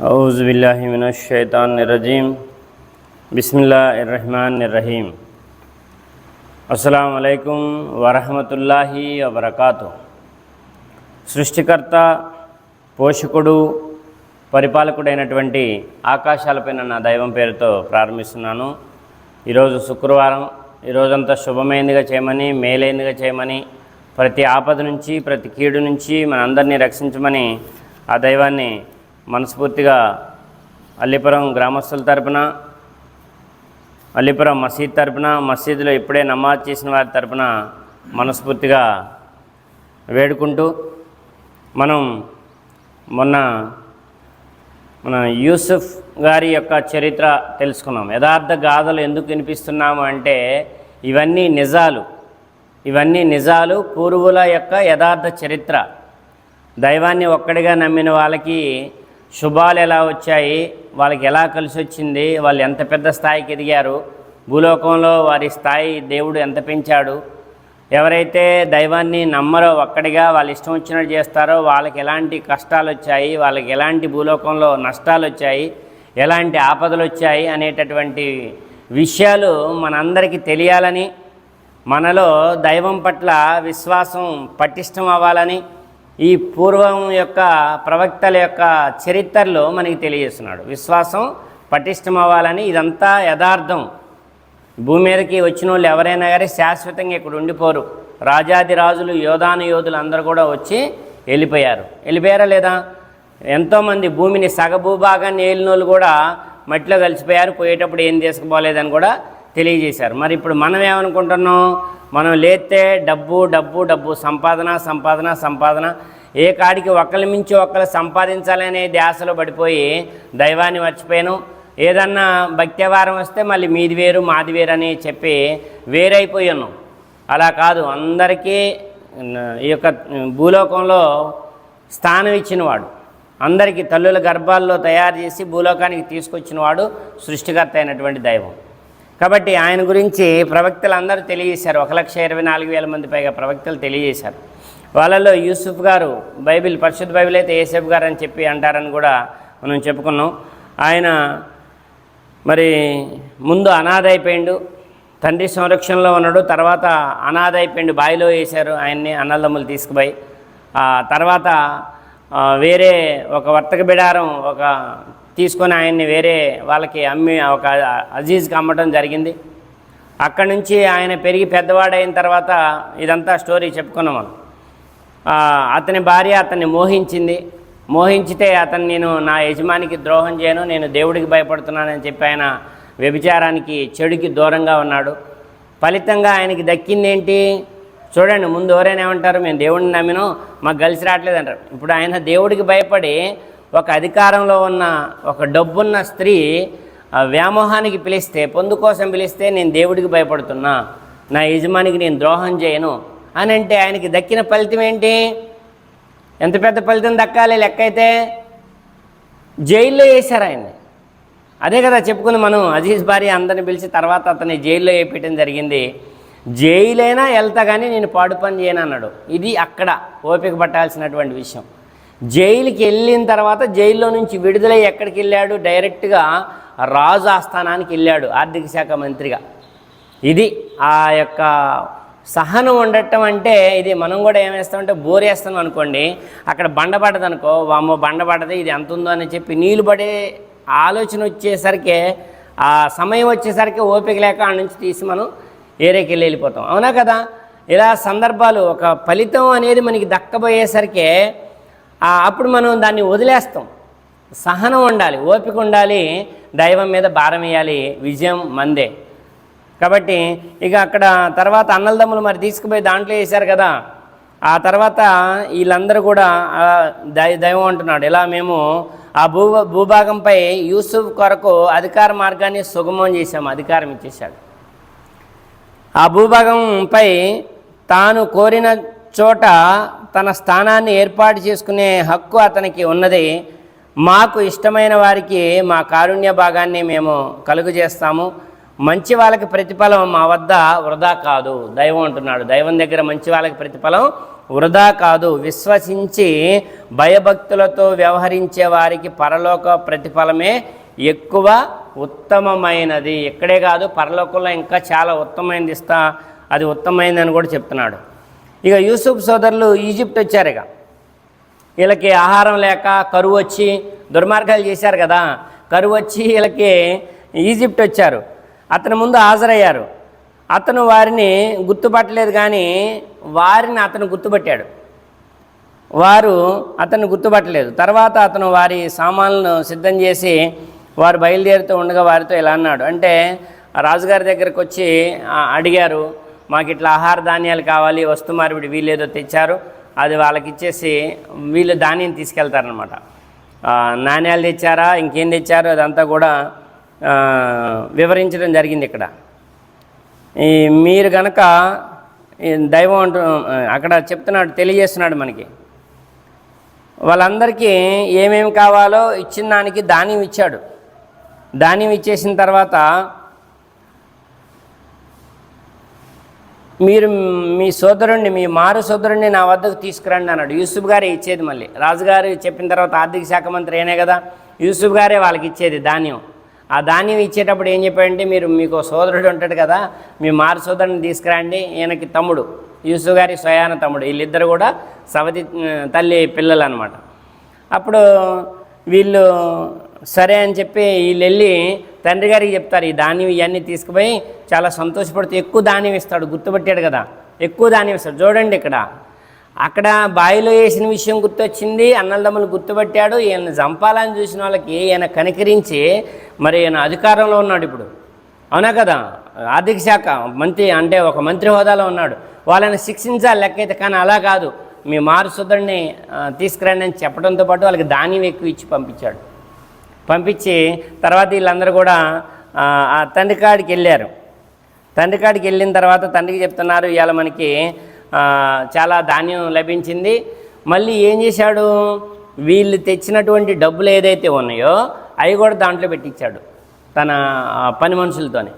अज़बिल्लिमिनशैतानरजीम बसमीम అస్సలం వరహమతుల్లాహి వబర్కాతు సృష్టికర్త పోషకుడు పరిపాలకుడైనటువంటి ఆకాశాలపైన నా దైవం పేరుతో ప్రారంభిస్తున్నాను. ఈరోజు శుక్రవారం ఈరోజంతా శుభమైనదిగా చేయమని మేలైనదిగా చేయమని ప్రతి ఆపద నుంచి ప్రతి కీడు నుంచి మనందరినీ రక్షించమని ఆ దైవాన్ని మనస్ఫూర్తిగా అల్లిపురం గ్రామస్తుల తరపున అల్లిపురం మసీద్ తరపున మసీదులో ఇప్పుడే నమాజ్ చేసిన వారి తరపున మనస్ఫూర్తిగా వేడుకుంటూ మనం మొన్న మన యూసుఫ్ గారి యొక్క చరిత్ర తెలుసుకున్నాం. యథార్థ గాథలు ఎందుకు వినిపిస్తున్నాము అంటే ఇవన్నీ నిజాలు. ఇవన్నీ నిజాలు పూర్వుల యొక్క యథార్థ చరిత్ర. దైవాన్ని ఒక్కడిగా నమ్మిన వాళ్ళకి శుభాలు ఎలా వచ్చాయి? వాళ్ళకి ఎలా కలిసి వచ్చింది? వాళ్ళు ఎంత పెద్ద స్థాయికి ఎదిగారు? భూలోకంలో వారి స్థాయి దేవుడు ఎంత పెంచాడు? ఎవరైతే దైవాన్ని నమ్మరో ఒక్కడిగా వాళ్ళు ఇష్టం వచ్చినట్టు చేస్తారో వాళ్ళకి ఎలాంటి కష్టాలు వచ్చాయి? వాళ్ళకి ఎలాంటి భూలోకంలో నష్టాలు వచ్చాయి? ఎలాంటి ఆపదలు వచ్చాయి? అనేటటువంటి విషయాలు మనందరికీ తెలియాలని మనలో దైవం పట్ల విశ్వాసం పటిష్టం అవ్వాలని ఈ పూర్వం యొక్క ప్రవక్తల యొక్క చరిత్రలో మనకి తెలియజేస్తున్నాడు. విశ్వాసం పటిష్టం అవ్వాలని ఇదంతా యథార్థం. భూమి మీదకి వచ్చిన వాళ్ళు ఎవరైనా కానీ శాశ్వతంగా ఇక్కడ ఉండిపోరు. రాజాది రాజులు యోధాను యోధులు అందరూ కూడా వచ్చి వెళ్ళిపోయారు. వెళ్ళిపోయారా లేదా? ఎంతోమంది భూమిని సగభూభాగాన్ని ఏలినోళ్ళు కూడా మట్టిలో కలిసిపోయారు. పోయేటప్పుడు ఏం తీసుకుపోలేదని కూడా తెలియజేశారు. మరి ఇప్పుడు మనం ఏమనుకుంటున్నాం? మనం లేతే డబ్బు డబ్బు డబ్బు సంపాదన సంపాదన సంపాదన ఏ కాడికి ఒకరి మించి ఒకళ్ళు సంపాదించాలనే ధ్యాసలో పడిపోయి దైవాన్ని మర్చిపోయాను. ఏదన్నా భక్త్యవారం వస్తే మళ్ళీ మీది వేరు మాది వేరు అని చెప్పి వేరైపోయాను. అలా కాదు అందరికీ ఈ యొక్క భూలోకంలో స్థానం ఇచ్చినవాడు అందరికీ తల్లుల గర్భాల్లో తయారు చేసి భూలోకానికి తీసుకొచ్చినవాడు సృష్టికర్త అయినటువంటి దైవం. కాబట్టి ఆయన గురించి ప్రవక్తలు అందరూ తెలియజేశారు. ఒక లక్ష ఇరవై నాలుగు వేల మంది పైగా ప్రవక్తలు తెలియజేశారు. వాళ్ళలో యూసుఫ్ గారు బైబిల్ పరిశుద్ధ బైబిల్ అయితే ఏసేఫ్ గారు అని చెప్పి అంటారని కూడా మనం చెప్పుకున్నాం. ఆయన మరి ముందు అనాథ అయిపోయిండు తండ్రి సంరక్షణలో ఉన్నాడు తర్వాత అనాథ అయిపోయిండు బావిలో వేశారు ఆయన్ని అన్నదమ్ములు తీసుకుపోయి. తర్వాత వేరే ఒక వర్తక బిడారం ఒక తీసుకొని ఆయన్ని వేరే వాళ్ళకి అమ్మి ఒక అజీజ్కి అమ్మటం జరిగింది. అక్కడి నుంచి ఆయన పెరిగి పెద్దవాడైన తర్వాత ఇదంతా స్టోరీ చెప్పుకున్నాం మనం. అతని భార్య అతన్ని మోహించింది. మోహించితే అతను నేను నా యజమానికి ద్రోహం చేయను నేను దేవుడికి భయపడుతున్నానని చెప్పి ఆయన వ్యభిచారానికి చెడుకి దూరంగా ఉన్నాడు. ఫలితంగా ఆయనకి దక్కింది ఏంటి? చూడండి ముందు ఎవరైనా ఏమంటారు మేము దేవుడిని నమ్మినో మాకు కలిసి రావట్లేదు అంటారు ఇప్పుడు ఆయన దేవుడికి భయపడి ఒక అధికారంలో ఉన్న ఒక డబ్బున్న స్త్రీ ఆ వ్యామోహానికి పిలిస్తే పొందు కోసం పిలిస్తే నేను దేవుడికి భయపడుతున్నా నా యజమానికి నేను ద్రోహం చేయను అని అంటే ఆయనకి దక్కిన ఫలితం ఏంటి? ఎంత పెద్ద ఫలితం దక్కాలి లెక్క అయితే జైల్లో వేశారు ఆయన్ని. అదే కదా చెప్పుకుంది మనం అజీజ్ భార్య అందరిని పిలిచి తర్వాత అతన్ని జైల్లో వేయటం జరిగింది. జైలైనా వెళ్తా కానీ నేను పాడు పని చేయను అన్నాడు. ఇది అక్కడ ఓపిక పట్టాల్సినటువంటి విషయం. జైలుకి వెళ్ళిన తర్వాత జైల్లో నుంచి విడుదలై ఎక్కడికి వెళ్ళాడు? డైరెక్ట్గా రాజు ఆస్థానానికి వెళ్ళాడు ఆర్థిక శాఖ మంత్రిగా. ఇది ఆ యొక్క సహనం ఉండటం అంటే ఇది మనం కూడా ఏమేస్తామంటే బోరేస్తాం బోర్ వేస్తాం అనుకోండి. అక్కడ బండ పడదు అనుకో వామ్మో బండ పడదు ఇది ఎంత ఉందో అని చెప్పి నీళ్ళు పడే ఆలోచన వచ్చేసరికి ఆ సమయం వచ్చేసరికి ఓపిక లేక ఆ నుంచి తీసి మనం ఏరేకి వెళ్ళి వెళ్ళిపోతాం. అవునా కదా? ఇలా సందర్భాలు ఒక ఫలితం అనేది మనకి దక్కబోయేసరికి అప్పుడు మనం దాన్ని వదిలేస్తాం. సహనం ఉండాలి ఓపిక ఉండాలి దైవం మీద భారం వేయాలి విజయం మందే. కాబట్టి ఇక అక్కడ తర్వాత అన్నలదమ్ములు మరి తీసుకుపోయి దాంట్లో వేశారు కదా. ఆ తర్వాత వీళ్ళందరూ కూడా దై దైవం అంటున్నాడు ఇలా మేము ఆ భూ భూభాగంపై యూసుఫ్ కొరకు అధికార మార్గాన్ని సుగమం చేశాము అధికారం ఇచ్చేశాడు. ఆ భూభాగంపై తాను కోరిన చోట తన స్థానాన్ని ఏర్పాటు చేసుకునే హక్కు అతనికి ఉన్నది. మాకు ఇష్టమైన వారికి మా కారుణ్య భాగాన్ని మేము కలుగు చేస్తాము. మంచి వాళ్ళకి ప్రతిఫలం మా వద్ద వృధా కాదు. దైవం అంటున్నాడు. దైవం దగ్గర మంచి వాళ్ళకి ప్రతిఫలం వృధా కాదు. విశ్వసించి భయభక్తులతో వ్యవహరించే వారికి పరలోక ప్రతిఫలమే ఎక్కువ ఉత్తమమైనది. ఇక్కడే కాదు పరలోకంలో ఇంకా చాలా ఉత్తమమైనది ఇస్తా అది ఉత్తమైనదని కూడా చెప్తున్నాడు. ఇక యూసుఫ్ సోదరులు ఈజిప్ట్ వచ్చారు ఇక. వీళ్ళకి ఆహారం లేక కరువు వచ్చి దుర్మార్గాలు చేశారు కదా. కరువు వచ్చి వీళ్ళకి ఈజిప్ట్ వచ్చారు. అతని ముందు హాజరయ్యారు. అతను వారిని గుర్తుపట్టలేదు కానీ వారిని అతను గుర్తుపట్టాడు. వారు అతను గుర్తుపట్టలేదు. తర్వాత అతను వారి సామాన్లను సిద్ధం చేసి వారు బయలుదేరుతూ ఉండగా వారితో ఇలా అన్నాడు. అంటే రాజుగారి దగ్గరకు వచ్చి అడిగారు మాకు ఇట్లా ఆహార ధాన్యాలు కావాలి వస్తు మార్పిడి వీళ్ళేదో తెచ్చారు అది వాళ్ళకి ఇచ్చేసి వీళ్ళు ధాన్యం తీసుకెళ్తారనమాట నాణ్యాలు తెచ్చారా ఇంకేం తెచ్చారు అదంతా కూడా వివరించడం జరిగింది ఇక్కడ. ఈ మీరు కనుక దైవం అంటూ అక్కడ చెప్తున్నాడు తెలియజేస్తున్నాడు మనకి. వాళ్ళందరికీ ఏమేమి కావాలో ఇచ్చిన దానికి ధాన్యం ఇచ్చాడు. ధాన్యం ఇచ్చేసిన తర్వాత మీరు మీ సోదరుణ్ణి మీ మారు సోదరుణ్ణి నా వద్దకు తీసుకురండి అన్నాడు. యూసుఫ్ గారే ఇచ్చేది మళ్ళీ. రాజుగారు చెప్పిన తర్వాత ఆర్థిక శాఖ మంత్రి అయినా కదా యూసుఫ్ గారే వాళ్ళకి ఇచ్చేది ధాన్యం. ఆ ధాన్యం ఇచ్చేటప్పుడు ఏం చెప్పాడంటే మీరు మీకు సోదరుడు ఉంటాడు కదా మీ మారు సోదరుని తీసుకురండి ఈయనకి తమ్ముడు. యూసుఫ్ గారి స్వయాన తమ్ముడు. వీళ్ళిద్దరు కూడా సవతి తల్లి పిల్లలు అనమాట అప్పుడు వీళ్ళు సరే అని చెప్పి వీళ్ళు వెళ్ళి తండ్రి గారికి చెప్తారు ఈ ధాన్యం ఇవన్నీ తీసుకుపోయి చాలా సంతోషపడుతూ ఎక్కువ ధాన్యం ఇస్తాడు గుర్తుపట్టాడు కదా ఎక్కువ ధాన్యం ఇస్తాడు. చూడండి ఇక్కడ అక్కడ బావిలో వేసిన విషయం గుర్తొచ్చింది అన్నదమ్ములు గుర్తుపట్టాడు ఈయన చంపాలని చూసిన వాళ్ళకి ఈయన కనికరించి మరి ఈయన అధికారంలో ఉన్నాడు ఇప్పుడు. అవునా కదా? ఆర్థిక శాఖ మంత్రి అంటే ఒక మంత్రి హోదాలో ఉన్నాడు. వాళ్ళని శిక్షించాలి లెక్కైతే కానీ అలా కాదు. మీ మారు తీసుకురండి అని చెప్పడంతో పాటు వాళ్ళకి ధాన్యం ఎక్కువ ఇచ్చి పంపించాడు. పంపించి తర్వాత వీళ్ళందరూ కూడా ఆ, తండ్రి కాడికి వెళ్ళారు. తండ్రి కాడికి వెళ్ళిన తర్వాత తండ్రికి చెప్తున్నారు ఇవాళ మనకి చాలా ధాన్యం లభించింది. మళ్ళీ ఏం చేశాడు? వీళ్ళు తెచ్చినటువంటి డబ్బులు ఏదైతే ఉన్నాయో అవి కూడా దాంట్లో పెట్టించాడు తన పని మనుషులతోనే.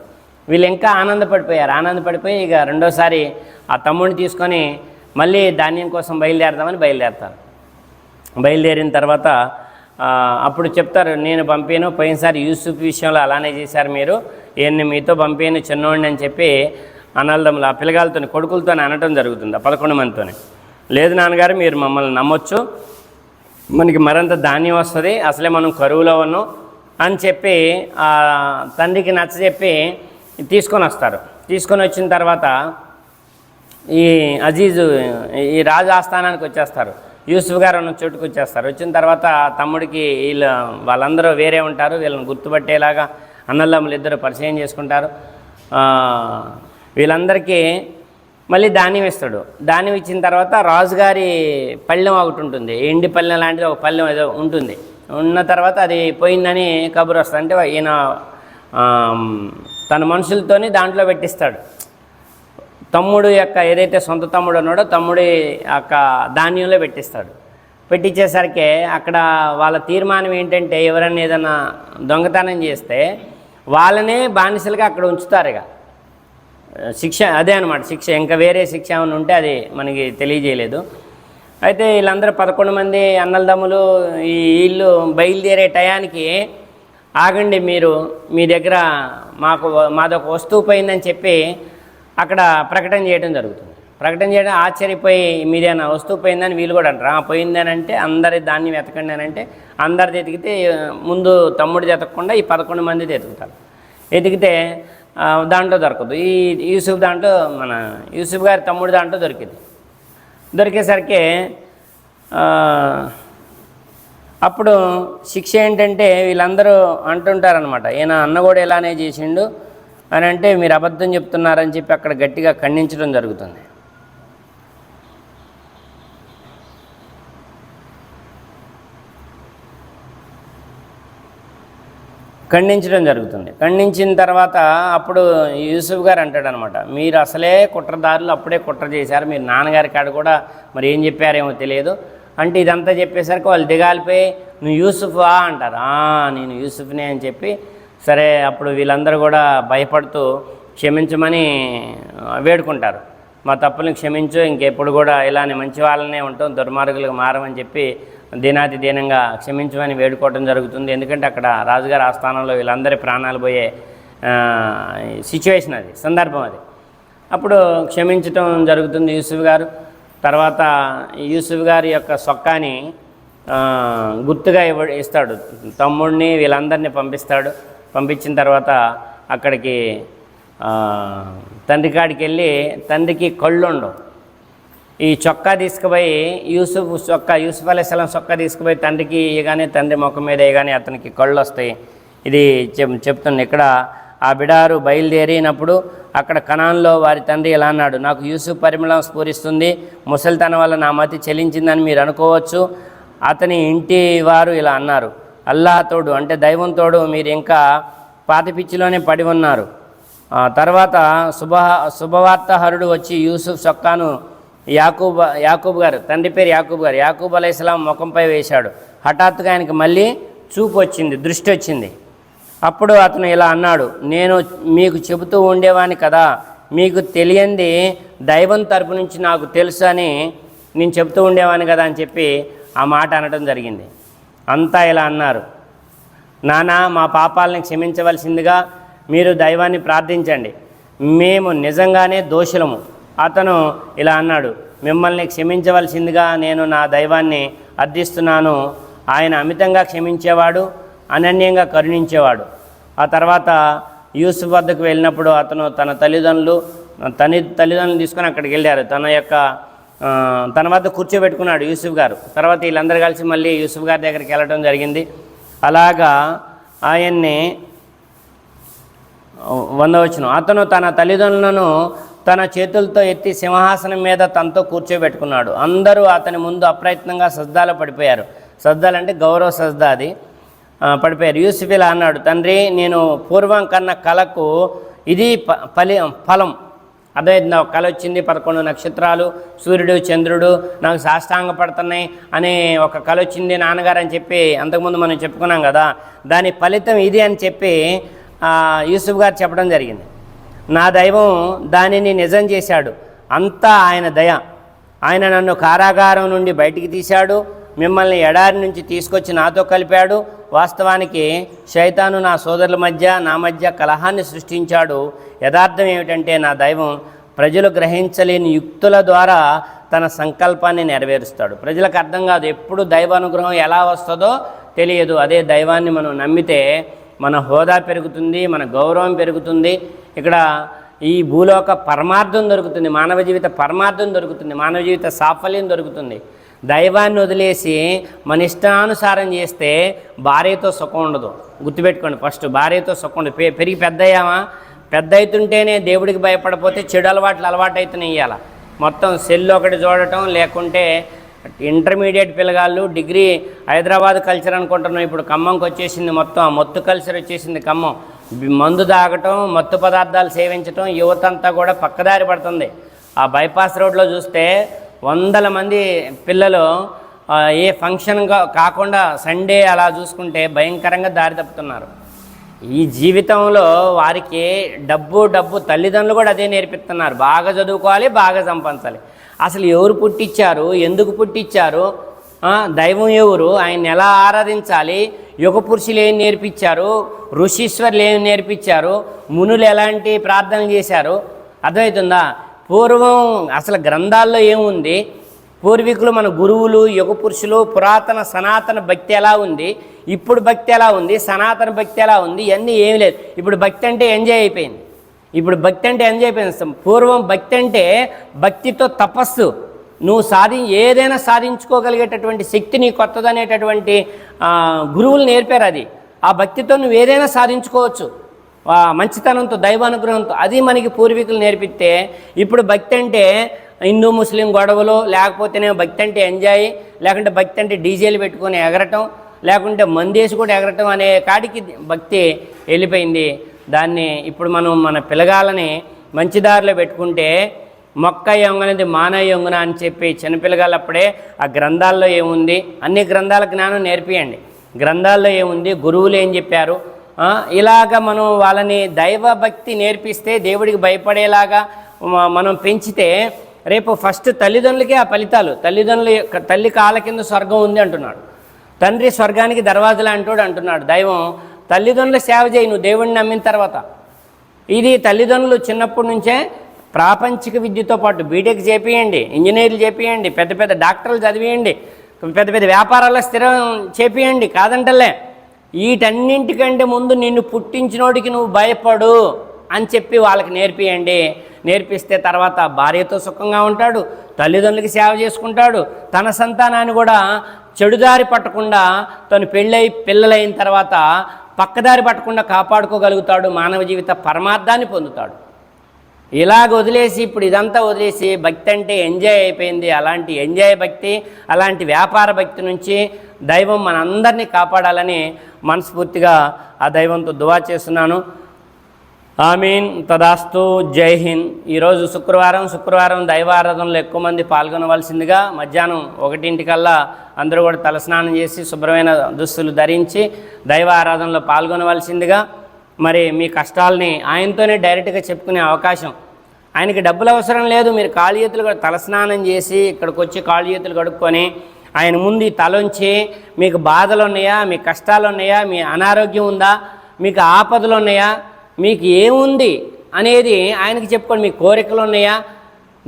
వీళ్ళు ఇంకా ఆనందపడిపోయారు. ఆనందపడిపోయి ఇక రెండోసారి ఆ తమ్ముడిని తీసుకొని మళ్ళీ ధాన్యం కోసం బయలుదేరదామని బయలుదేరతారు. బయలుదేరిన తర్వాత అప్పుడు చెప్తారు నేను పంపాను పోయినసారి యూసుఫ్ విషయంలో అలానే చేశారు మీరు. ఈయన్ని మీతో పంపాను చిన్నోడిని అని చెప్పి అనల్దములు ఆ పిల్లగాలతో కొడుకులతో అనటం జరుగుతుంది ఆ పదకొండు మందితోనే. లేదు నాన్నగారు మీరు మమ్మల్ని నమ్మొచ్చు. మనకి మరింత ధాన్యం వస్తుంది అసలే మనం కరువులో ఉన్నాం అని చెప్పి ఆ తండ్రికి నచ్చజెప్పి తీసుకొని వస్తారు. తీసుకొని వచ్చిన తర్వాత ఈ అజీజు ఈ రాజు ఆస్థానానికి వచ్చేస్తారు. యూసుఫ్ గారు ఉన్న చోటుకు వచ్చేస్తారు. వచ్చిన తర్వాత తమ్ముడికి వీళ్ళు వాళ్ళందరూ వేరే ఉంటారు. వీళ్ళని గుర్తుపట్టేలాగా అన్నదమ్ములు ఇద్దరు పరిచయం చేసుకుంటారు. వీళ్ళందరికీ మళ్ళీ ధాన్యం ఇస్తాడు. ధాన్యం ఇచ్చిన తర్వాత రాజుగారి పళ్ళెం ఒకటి ఉంటుంది. ఎండి పళ్ళెం లాంటిది ఒక పళ్ళెం ఏదో ఉంటుంది. ఉన్న తర్వాత అది పోయిందని కబురు వస్తుంది. అంటే ఈయన తన మనుషులతోని దాంట్లో పెట్టిస్తాడు. తమ్ముడు యొక్క ఏదైతే సొంత తమ్ముడు ఉన్నాడో తమ్ముడి యొక్క ధాన్యంలో పెట్టిస్తాడు. పెట్టించేసరికి అక్కడ వాళ్ళ తీర్మానం ఏంటంటే ఎవరైనా ఏదైనా దొంగతనం చేస్తే వాళ్ళనే బానిసలుగా అక్కడ ఉంచుతారు ఇక. శిక్ష అదే అనమాట శిక్ష. ఇంకా వేరే శిక్ష ఏమైనా ఉంటే అది మనకి తెలియజేయలేదు. అయితే వీళ్ళందరూ పదకొండు మంది అన్నలదమ్ములు ఈ వీళ్ళు బయలుదేరే టయానికి ఆగండి మీరు మీ దగ్గర మాకు మాదొక వస్తువు పోయిందని చెప్పి అక్కడ ప్రకటన చేయడం జరుగుతుంది. ప్రకటన చేయడం ఆశ్చర్యపోయి మీదేనా వస్తువు పోయిందని వీళ్ళు కూడా అంటారు. "ఆ, పోయిందని అంటే అందరి దాన్ని వెతకండి అని అంటే అందరిది ఎతికితే ముందు తమ్ముడు ఎతకకుండా ఈ పదకొండు మంది ఎతుకుతారు ఎతికితే దాంట్లో దొరకదు. ఈ యూసుఫ్ దాంట్లో మన యూసుఫ్ గారి తమ్ముడు దాంట్లో దొరికింది. దొరికేసరికి అప్పుడు శిక్ష ఏంటంటే వీళ్ళందరూ అంటుంటారనమాట ఈయన అన్న కూడా ఇలానే చేసిండు అని అంటే మీరు అబద్ధం చెప్తున్నారని చెప్పి అక్కడ గట్టిగా ఖండించడం జరుగుతుంది. ఖండించడం జరుగుతుంది. ఖండించిన తర్వాత అప్పుడు యూసుఫ్ గారు అంటాడు అనమాట మీరు అసలే కుట్రదారులు అప్పుడే కుట్ర చేశారు. మీరు నాన్నగారి కాడ కూడా మరి ఏం చెప్పారేమో తెలియదు. అంటే ఇదంతా చెప్పేసరికి వాళ్ళు దిగాలిపోయి నువ్వు యూసుఫా అంటారు. నేను యూసుఫ్నే అని చెప్పి సరే అప్పుడు వీళ్ళందరూ కూడా భయపడుతూ క్షమించమని వేడుకుంటారు. మా తప్పులను క్షమించు ఇంకెప్పుడు కూడా ఇలానే మంచి వాళ్ళనే ఉంటాం దుర్మార్గులకు మారమని చెప్పి దినాతి దీనంగా క్షమించమని వేడుకోవడం జరుగుతుంది. ఎందుకంటే అక్కడ రాజుగారి ఆస్థానంలో వీళ్ళందరి ప్రాణాలు పోయే సిచ్యువేషన్ అది సందర్భం అది. అప్పుడు క్షమించటం జరుగుతుంది యూసుఫ్ గారు. తర్వాత యూసుఫ్ గారి యొక్క సొక్కాని గుర్తుగా ఇవ్వ ఇస్తాడు. తమ్ముడిని వీళ్ళందరినీ పంపిస్తాడు. పంపించిన తర్వాత అక్కడికి తండ్రి కాడికి వెళ్ళి తండ్రికి కళ్ళుండు. ఈ చొక్కా తీసుకుపోయి యూసుఫ్ చొక్కా యూసుఫ్ అలీస్లాం చొక్కా తీసుకుపోయి తండ్రికి ఇయగానే తండ్రి ముఖం మీద ఇయగానే అతనికి కళ్ళు వస్తాయి ఇది చెప్ చెప్తుంది. ఇక్కడ ఆ బిడారు బయలుదేరినప్పుడు అక్కడ కణాల్లో వారి తండ్రి ఇలా అన్నాడు నాకు యూసుఫ్ పరిమళం స్ఫూరిస్తుంది ముసలితనం వల్ల నా మతి చెల్లించిందని మీరు అనుకోవచ్చు. అతని ఇంటి వారు ఇలా అన్నారు అల్లాహతోడు అంటే దైవం తోడు మీరు ఇంకా పాత పిచ్చిలోనే పడి ఉన్నారు. తర్వాత శుభ శుభవార్తహరుడు వచ్చి యూసుఫ్ చొక్కాను యాకూబ్ యాకూబ్ గారు తండ్రి పేరు యాకూబ్ గారు యాకూబ్ అలైస్లాం ముఖంపై వేశాడు. హఠాత్తుగా ఆయనకి మళ్ళీ చూపు వచ్చింది దృష్టి వచ్చింది. అప్పుడు అతను ఇలా అన్నాడు నేను మీకు చెబుతూ ఉండేవాని కదా మీకు తెలియంది దైవం తరపు నుంచి నాకు తెలుసు అని నేను చెబుతూ ఉండేవాని కదా అని చెప్పి ఆ మాట అనడం జరిగింది. అంతా ఇలా అన్నారు. నానా మా పాపాలని క్షమించవలసిందిగా మీరు దైవాన్ని ప్రార్థించండి. మేము నిజంగానే దోషులము. అతను ఇలా అన్నాడు. మిమ్మల్ని క్షమించవలసిందిగా నేను నా దైవాన్ని అర్థిస్తున్నాను. ఆయన అమితంగా క్షమించేవాడు అనన్యంగా కరుణించేవాడు. ఆ తర్వాత యూసుఫ్ వద్దకు వెళ్ళినప్పుడు అతను తన తల్లిదండ్రులు తన తల్లిదండ్రులు తీసుకొని అక్కడికి వెళ్ళారు. తన యొక్క తన వద్ద కూర్చోబెట్టుకున్నాడు యూసుఫ్ గారు. తర్వాత వీళ్ళందరూ కలిసి మళ్ళీ యూసుఫ్ గారి దగ్గరికి వెళ్ళడం జరిగింది. అలాగా ఆయన్ని వందవచ్చును అతను తన తల్లిదండ్రులను తన చేతులతో ఎత్తి సింహాసనం మీద తనతో కూర్చోబెట్టుకున్నాడు. అందరూ అతని ముందు అప్రయత్నంగా సజ్దాలు పడిపోయారు. సజ్దాలు అంటే గౌరవ సజ్దా అది. పడిపోయారు. యూసుఫ్ ఇలా అన్నాడు తండ్రి నేను పూర్వం కన్న కళకు ఇది ప ఫలి ఫలం. అర్థమైంది ఒక కళ వచ్చింది పదకొండు నక్షత్రాలు సూర్యుడు చంద్రుడు నాకు సాష్టాంగ పడుతున్నాయి అనే ఒక కళ వచ్చింది నాన్నగారు అని చెప్పి అంతకుముందు మనం చెప్పుకున్నాం కదా. దాని ఫలితం ఇది అని చెప్పి యూసుఫ్ గారు చెప్పడం జరిగింది. నా దైవం దానిని నిజం చేశాడు. అంతా ఆయన దయ. ఆయన నన్ను కారాగారం నుండి బయటికి తీశాడు. మిమ్మల్ని ఎడారి నుంచి తీసుకొచ్చి నాతో కలిపాడు. వాస్తవానికి శైతాను నా సోదరుల మధ్య నా మధ్య కలహాన్ని సృష్టించాడు. యథార్థం ఏమిటంటే నా దైవం ప్రజలు గ్రహించలేని యుక్తుల ద్వారా తన సంకల్పాన్ని నెరవేరుస్తాడు. ప్రజలకు అర్థం కాదు ఎప్పుడు దైవానుగ్రహం ఎలా వస్తుందో తెలియదు. అదే దైవాన్ని మనం నమ్మితే మన హోదా పెరుగుతుంది మన గౌరవం పెరుగుతుంది. ఇక్కడ ఈ భూలోక పరమార్థం దొరుకుతుంది మానవ జీవిత పరమార్థం దొరుకుతుంది మానవ జీవిత సాఫల్యం దొరుకుతుంది. దైవాన్ని వదిలేసి మన ఇష్టానుసారం చేస్తే భార్యతో సుఖం ఉండదు. గుర్తుపెట్టుకోండి ఫస్ట్ భార్యతో సుఖం ఉండదు. పె- పెరిగి పెద్దయ్యామా? పెద్ద అవుతుంటేనే దేవుడికి భయపడపోతే చెడు అలవాట్లు అలవాటు అవుతున్నాయి ఇవాళ మొత్తం సెల్ ఒకటి చూడటం లేకుంటే ఇంటర్మీడియట్ పిల్లగాళ్ళు డిగ్రీ హైదరాబాద్ కల్చర్ అనుకుంటున్నాం. ఇప్పుడు ఖమ్మంకి వచ్చేసింది మొత్తం ఆ మత్తు కల్చర్ వచ్చేసింది ఖమ్మం. మందు తాగటం మత్తు పదార్థాలు సేవించటం యువత అంతా కూడా పక్కదారి పడుతుంది. ఆ బైపాస్ రోడ్లో చూస్తే వందల మంది పిల్లలు ఏ ఫంక్షన్గా కాకుండా సండే అలా చూసుకుంటే భయంకరంగా దారి తప్పుతున్నారు. ఈ జీవితంలో వారికి డబ్బు డబ్బు తల్లిదండ్రులు కూడా అదే నేర్పిస్తున్నారు. బాగా చదువుకోవాలి బాగా సంపాదించాలి. అసలు ఎవరు పుట్టించారు ఎందుకు పుట్టించారు దైవం ఎవరు? ఆయన ఎలా ఆరాధించాలి? యుగ పురుషులు ఏం నేర్పించారు ఋషీశ్వరులు ఏం నేర్పించారు మునులు ఎలాంటి ప్రార్థనలు చేశారు? అర్థమవుతుందా? పూర్వం అసలు గ్రంథాల్లో ఏముంది? పూర్వీకులు మన గురువులు యుగ పురుషులు పురాతన సనాతన భక్తి ఎలా ఉంది? ఇప్పుడు భక్తి ఎలా ఉంది? సనాతన భక్తి ఎలా ఉంది? ఇవన్నీ ఏమి లేదు. ఇప్పుడు భక్తి అంటే ఎంజాయ్ అయిపోయింది. ఇప్పుడు భక్తి అంటే ఎంజాయ్ అయిపోయింది. పూర్వం భక్తి అంటే భక్తితో తపస్సు. నువ్వు సాధి ఏదైనా సాధించుకోగలిగేటటువంటి శక్తి నీ కొత్తదనేటటువంటి గురువులు నేర్పారు అది. ఆ భక్తితో నువ్వు ఏదైనా సాధించుకోవచ్చు. మంచితనంతో దైవానుగ్రహంతో. అది మనకి పూర్వీకులు నేర్పిస్తే ఇప్పుడు భక్తి అంటే హిందూ ముస్లిం గొడవలు లేకపోతేనే భక్తి అంటే ఎంజాయ్ లేకుంటే భక్తి అంటే డీజేలు పెట్టుకొని ఎగరటం లేకుంటే మందేసి కూడా ఎగరటం అనే కాడికి భక్తి వెళ్ళిపోయింది. దాన్ని ఇప్పుడు మనం మన పిల్లగాలని మంచి దారిలో పెట్టుకుంటే మొక్క యొంగనది మానవ యొంగన అని చెప్పి చిన్నపిల్లగాళ్ళప్పుడే ఆ గ్రంథాల్లో ఏముంది? అన్ని గ్రంథాల జ్ఞానం నేర్పియండి. గ్రంథాల్లో ఏముంది? గురువులు ఏం చెప్పారు? ఇలాగ మనం వాళ్ళని దైవ భక్తి నేర్పిస్తే దేవుడికి భయపడేలాగా మనం పెంచితే రేపు ఫస్ట్ తల్లిదండ్రులకే ఆ ఫలితాలు. తల్లిదండ్రుల తల్లి కాళ్ళ కింద స్వర్గం ఉంది అంటున్నాడు. తండ్రి స్వర్గానికి దర్వాజలు అంటాడు అంటున్నాడు. దైవం తల్లిదండ్రుల సేవ చేయి నువ్వు దేవుడిని నమ్మిన తర్వాత. ఇది తల్లిదండ్రులు చిన్నప్పటి నుంచే ప్రాపంచిక విద్యతో పాటు బీటెక్ చేపియండి ఇంజనీర్లు చేపియండి పెద్ద పెద్ద డాక్టర్లు చదివియండి పెద్ద పెద్ద వ్యాపారాల్లో స్థిరం చేపియండి కాదంటలే. వీటన్నింటికంటే ముందు నిన్ను పుట్టించినోడికి నువ్వు భయపడు అని చెప్పి వాళ్ళకి నేర్పియండి. నేర్పిస్తే తర్వాత భార్యతో సుఖంగా ఉంటాడు తల్లిదండ్రులకి సేవ చేసుకుంటాడు. తన సంతానాన్ని కూడా చెడుదారి పట్టకుండా తను పెళ్ళై పిల్లలైన తర్వాత పక్కదారి పట్టకుండా కాపాడుకోగలుగుతాడు మానవ జీవిత పరమార్థాన్ని పొందుతాడు. ఇలాగ వదిలేసి ఇప్పుడు ఇదంతా వదిలేసి భక్తి అంటే ఎంజాయ్ అయిపోయింది. అలాంటి ఎంజాయ్ భక్తి అలాంటి వ్యాపార భక్తి నుంచి దైవం మనందరినీ కాపాడాలని మనస్ఫూర్తిగా ఆ దైవంతో దువా చేస్తున్నాను. ఆమీన్. తదాస్తు. జై హింద్. ఈరోజు శుక్రవారం శుక్రవారం దైవారాధనలో ఎక్కువ మంది పాల్గొనవలసిందిగా మధ్యాహ్నం ఒకటింటికల్లా అందరూ కూడా తలస్నానం చేసి శుభ్రమైన దుస్తులు ధరించి దైవ ఆరాధనలో పాల్గొనవలసిందిగా మరి మీ కష్టాలని ఆయనతోనే డైరెక్ట్గా చెప్పుకునే అవకాశం. ఆయనకి డబ్బులు అవసరం లేదు. మీరు కాళ్ళు చేతులు కూడా తలస్నానం చేసి ఇక్కడికి వచ్చి కాళ్ళు చేతులు కడుక్కొని ఆయన ముందు తలొంచి మీకు బాధలు ఉన్నాయా మీ కష్టాలు ఉన్నాయా మీ అనారోగ్యం ఉందా? మీకు ఆపదలు ఉన్నాయా మీకు ఏముంది అనేది ఆయనకి చెప్పుకోండి. మీ కోరికలు ఉన్నాయా?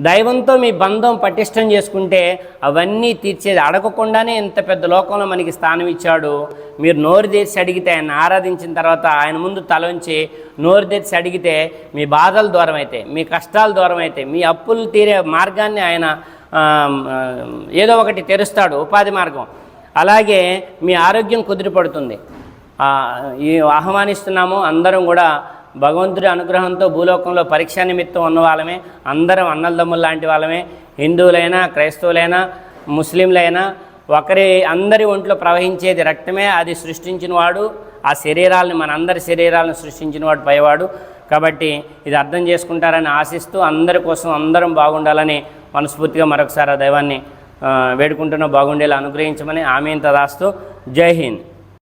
దైవంతో మీ బంధం పటిష్టం చేసుకుంటే అవన్నీ తీర్చేది అడగకుండానే ఇంత పెద్ద లోకంలో మనకి స్థానం ఇచ్చాడు. మీరు నోరు తెరిచి అడిగితే ఆయన ఆరాధించిన తర్వాత ఆయన ముందు తలంచి నోరు తెరిచి అడిగితే మీ బాధలు దూరం అవుతాయి మీ కష్టాలు దూరం అవుతాయి మీ అప్పులు తీరే మార్గాన్ని ఆయన ఏదో ఒకటి తెరుస్తాడు ఉపాధి మార్గం. అలాగే మీ ఆరోగ్యం కుదిరిపడుతుంది ఈ ఆహ్వానిస్తున్నాము అందరం కూడా భగవంతుడి అనుగ్రహంతో భూలోకంలో పరీక్ష నిమిత్తం ఉన్న వాళ్ళమే అందరం అన్నలదమ్ములు లాంటి వాళ్ళమే హిందువులైనా క్రైస్తవులైనా ముస్లింలైనా ఒకరి అందరి ఒంట్లో ప్రవహించేది రక్తమే అది సృష్టించిన వాడు ఆ శరీరాలను మన అందరి శరీరాలను సృష్టించిన వాడు పైవాడు. కాబట్టి ఇది అర్థం చేసుకుంటారని ఆశిస్తూ అందరి కోసం అందరం బాగుండాలని మనస్ఫూర్తిగా మరొకసారి ఆ దైవాన్ని వేడుకుంటున్న. బాగుండేలా అనుగ్రహించమని ఆమె తదాస్తూ. జై హింద్.